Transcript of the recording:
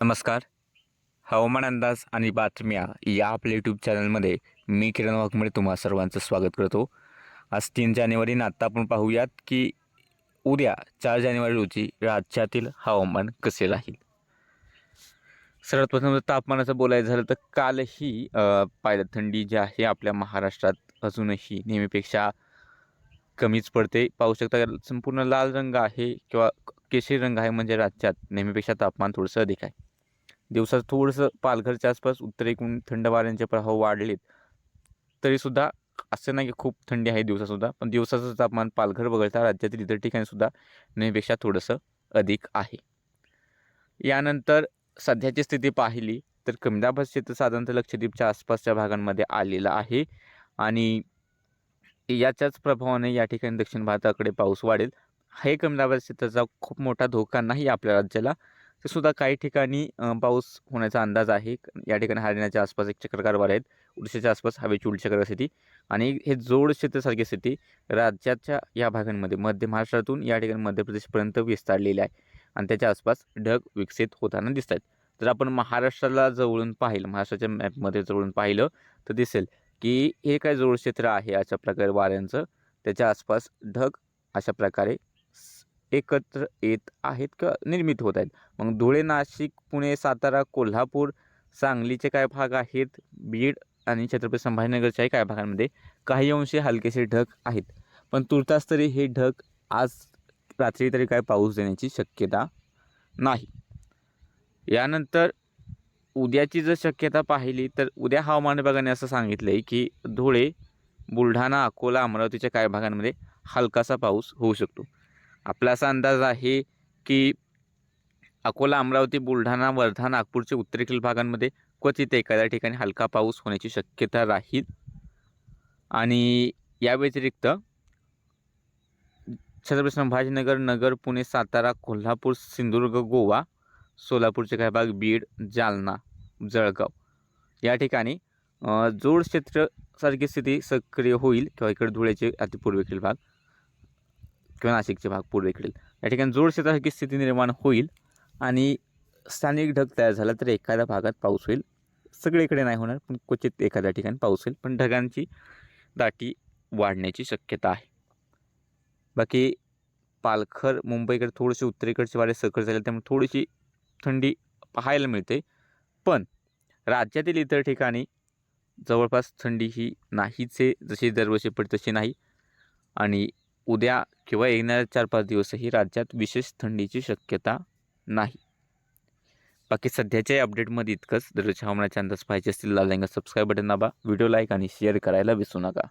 नमस्कार. हवामान अंदाज आणि बातम्या या आपल्या यूट्यूब चॅनलमध्ये मी किरण वाघमरे तुम्हा सर्वांचं स्वागत करतो. आज तीन जानेवारी आत्ता आपण पाहूयात की उद्या चार जानेवारी रोजी राज्यातील हवामान कसे राहील? सर्वात प्रथम जर तापमानाचं बोलायचं झालं तर कालही पाहिलं थंडी जी आहे आपल्या महाराष्ट्रात अजूनही नेहमीपेक्षा कमीच पडते. पाहू शकता संपूर्ण लाल रंग आहे किंवा केशरी रंग आहे म्हणजे राज्यात नेहमीपेक्षा तापमान थोडंसं अधिक आहे. दिवसात थोडंसं पालघरच्या आसपास उत्तरेकडून थंड वाऱ्यांचे प्रभाव वाढलेत. तरीसुद्धा असं नाही की खूप थंडी आहे दिवसासुद्धा पण दिवसाचं तापमान पालघर वगळता राज्यातील इतर ठिकाणीसुद्धा नेहमीपेक्षा थोडंसं अधिक आहे. यानंतर सध्याची स्थिती पाहिली तर कमी दाबाचं क्षेत्र साधारणतः लक्षद्वीपच्या आसपासच्या भागांमध्ये आलेलं आहे आणि याच्याच प्रभावाने या ठिकाणी दक्षिण भारताकडे पाऊस वाढेल. हे कमी दाबाच्या क्षेत्राचा खूप मोठा धोका नाही आपल्या राज्याला. ते सुद्धा काही ठिकाणी पाऊस होण्याचा अंदाज आहे. या ठिकाणी हरियाणाच्या आसपास एक चक्रकारवार आहेत. उडीसाच्या आसपास हवेची उलटी चक्र स्थिती आणि हे जोड क्षेत्रासारखी स्थिती राज्याच्या या भागांमध्ये मध्य महाराष्ट्रातून या ठिकाणी मध्य प्रदेशपर्यंत विस्तारलेली आहे आणि त्याच्या आसपास ढग विकसित होताना दिसत आहेत. जर आपण महाराष्ट्राला जवळून पाहिलं महाराष्ट्राच्या मॅपमध्ये जवळून पाहिलं तर दिसेल की हे काय जोड क्षेत्र आहे अशा प्रकारे वाऱ्यांचं. त्याच्या आसपास ढग अशा प्रकारे एकत्र येत आहेत किंवा निर्मित होत आहेत. मग धुळे नाशिक पुणे सातारा कोल्हापूर सांगलीचे काय भाग आहेत? बीड आणि छत्रपती संभाजीनगरच्याही काही भागांमध्ये काही अंशी हलकेसे ढग आहेत. पण तुर्तास तरी हे ढग आज रात्री तरी काय पाऊस देण्याची शक्यता नाही. यानंतर उद्याची जर शक्यता पाहिली तर उद्या हवामान विभागाने असं सांगितलं आहे की धुळे बुलढाणा अकोला अमरावतीच्या काही भागांमध्ये हलकासा पाऊस होऊ शकतो. आपला असा अंदाज आहे की अकोला अमरावती बुलढाणा वर्धा नागपूरच्या उत्तरेकडील भागांमध्ये क्वचित एखाद्या ठिकाणी हलका पाऊस होण्याची शक्यता राहील. आणि या व्यतिरिक्त छत्रपती संभाजीनगर नगर पुणे सातारा कोल्हापूर सिंधुदुर्ग गोवा सोलापूरचे काही भाग बीड जालना जळगाव या ठिकाणी जोड क्षेत्रसारखी स्थिती सक्रिय होईल किंवा इकडे धुळ्याचे अतिपूर्वेकडील भाग किंवा नाशिकचे भाग पूर्वेकडील या ठिकाणी जोड क्षेत्रासारखी स्थिती निर्माण होईल आणि स्थानिक ढग तयार झाला तर एखाद्या भागात पाऊस होईल. सगळीकडे नाही होणार पण क्वचित एखाद्या ठिकाणी पाऊस होईल पण ढगांची दाटी वाढण्याची शक्यता आहे. बाकी पालघर मुंबईकडे थोडीशी उत्तरेकडचे वारे सकट झाले त्यामुळे थोडीशी थंडी पाहायला मिळते. पण राज्यातील इतर ठिकाणी जवळपास थंडी ही नाहीच आहे जशी दरवर्षी पडते तशी नाही. आणि उद्या किंवा येणाऱ्या चार पाच दिवसही राज्यात विशेष थंडीची शक्यता नाही. बाकी सध्याच्या या अपडेटमध्ये इतकंच. दररोज हवामानाचे अंदाज पाहिजे असतील लाल रंगात सबस्क्राईब बटन दाबा. व्हिडिओ लाईक आणि शेअर करायला विसरू नका.